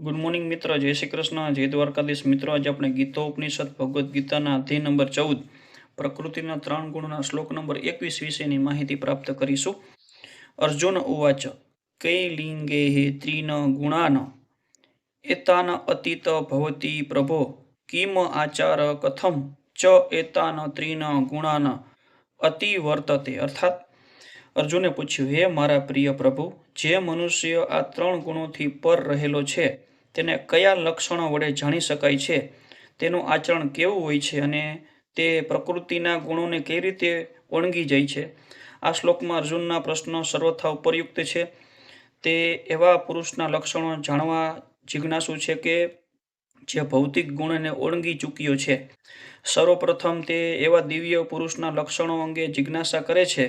Good morning મિત્ર. જય શ્રી કૃષ્ણ. જય દ્વારકાધીશ. મિત્રો, આજે આપણે ગીતો, ઉપનિષદ, ભગવદ્ ગીતાના અધ્યાય નંબર ચૌદ, પ્રકૃતિના ત્રણ ગુણના શ્લોક નંબર એકવીસ વિશેની માહિતી પ્રાપ્ત કરીશું. અર્જુન ઉવાચ કઈ લિંગે હે ત્રિન ગુણાન? એતાન અતીત ભવતી પ્રભો? કિમ આચાર કથમ? ચ એતાન ત્રિન ગુણાન? અતિ વર્તતે. અર્થાત, અર્જુને પૂછ્યું, હે મારા પ્રિય પ્રભુ, જે મનુષ્ય આ ત્રણ ગુણોથી પર રહેલો છે તેને કયા લક્ષણો વડે જાણી શકાય છે? તેનું આચરણ કેવું હોય છે અને તે પ્રકૃતિના ગુણોને કઈ રીતે ઓળંગી જાય છે? આ શ્લોકમાં અર્જુનના પ્રશ્નો સર્વથા ઉપરયુક્ત છે. તે એવા પુરુષના લક્ષણો જાણવા જિજ્ઞાસુ છે કે જે ભૌતિક ગુણને ઓળંગી ચૂક્યો છે. સર્વપ્રથમ તે એવા દિવ્ય પુરુષના લક્ષણો અંગે જિજ્ઞાસા કરે છે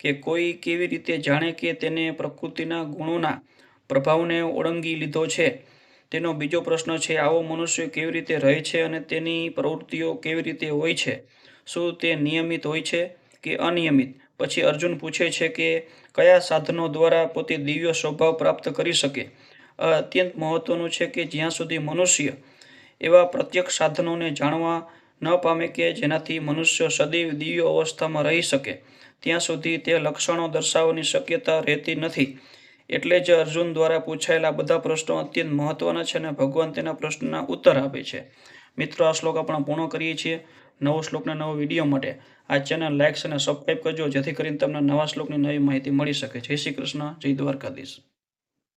કે કોઈ કેવી રીતે જાણે કે તેને પ્રકૃતિના ગુણોના પ્રભાવને ઓળંગી લીધો છે. તેનો બીજો પ્રશ્ન છે, આવો મનુષ્ય કેવી રીતે રહે છે અને તેની પ્રવૃત્તિઓ કેવી રીતે હોય છે? શું તે નિયમિત હોય છે કે અનિયમિત? પછી અર્જુન પૂછે છે કે કયા સાધનો દ્વારા પોતે દિવ્ય સ્વભાવ પ્રાપ્ત કરી શકે? અત્યંત મહત્વનું છે કે જ્યાં સુધી મનુષ્ય એવા પ્રત્યક્ષ સાધનોને જાણવા ન પામે કે જેનાથી મનુષ્ય સદૈવ દિવ્ય અવસ્થામાં રહી શકે, ત્યાં સુધી તે લક્ષણો દર્શાવવાની શક્યતા રહેતી નથી. એટલે જ અર્જુન દ્વારા પૂછાયેલા બધા પ્રશ્નો અત્યંત મહત્વના છે અને ભગવાન તેના પ્રશ્નના ઉત્તર આપે છે. મિત્રો, આ શ્લોક આપણે પૂર્ણ કરીએ છીએ નવો શ્લોકના નવો વીડિયો માટે. આ ચેનલ લાઇક્સ અને સબસ્ક્રાઈબ કરજો, જેથી કરીને તમને નવા શ્લોકની નવી માહિતી મળી શકે. જય શ્રી કૃષ્ણ, જય દ્વારકાધીશ.